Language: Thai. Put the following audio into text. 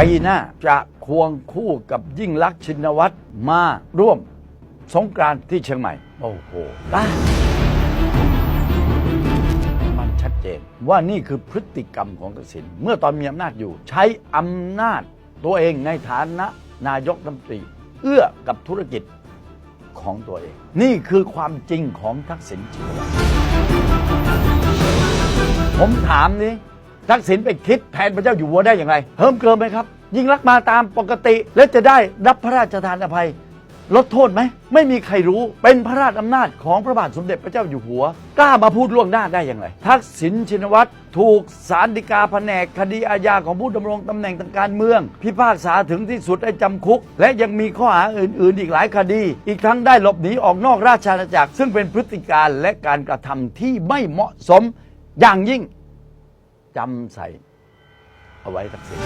ปีหน้าจะควงคู่กับยิ่งลักษณ์ชินวัตรมาร่วมสงกรานต์ที่เชียงใหม่ โอ้โหได้มันชัดเจนว่านี่คือพฤติกรรมของทักษิณเมื่อตอนมีอำนาจอยู่ ใช้อำนาจตัวเองในฐานะนายกรัฐมนตรี เอื้อกับธุรกิจของตัวเอง นี่คือความจริงของทักษิณชินวัตรผมถามนี้ ทักษิณไปคิดแทนพระเจ้าอยู่หัวได้อย่างไรเพิ่มเกินไหมครับ ยิ่งรักมาตามปกติ และจะได้รับพระราชทานอภัย ลดโทษไหม ไม่มีใครรู้เป็นพระราชอำนาจของพระบาทสมเด็จพระเจ้าอยู่หัว กล้ามาพูดล่วงหน้าได้อย่างไร ทักษิณชินวัตรถูกสารฎีกาแผนกคดีอาญาของผู้ดำรงตำแหน่งทางการเมือง พิพากษาถึงที่สุดให้จำคุก และยังมีข้อหาอื่น ๆ อีกหลายคดี อีกทั้งได้หลบหนีออกนอกราชอาณาจักร ซึ่งเป็นพฤติการและการกระทำที่ไม่เหมาะสมอย่างยิ่ง จำใส่เอาไว้ทักสิ่ง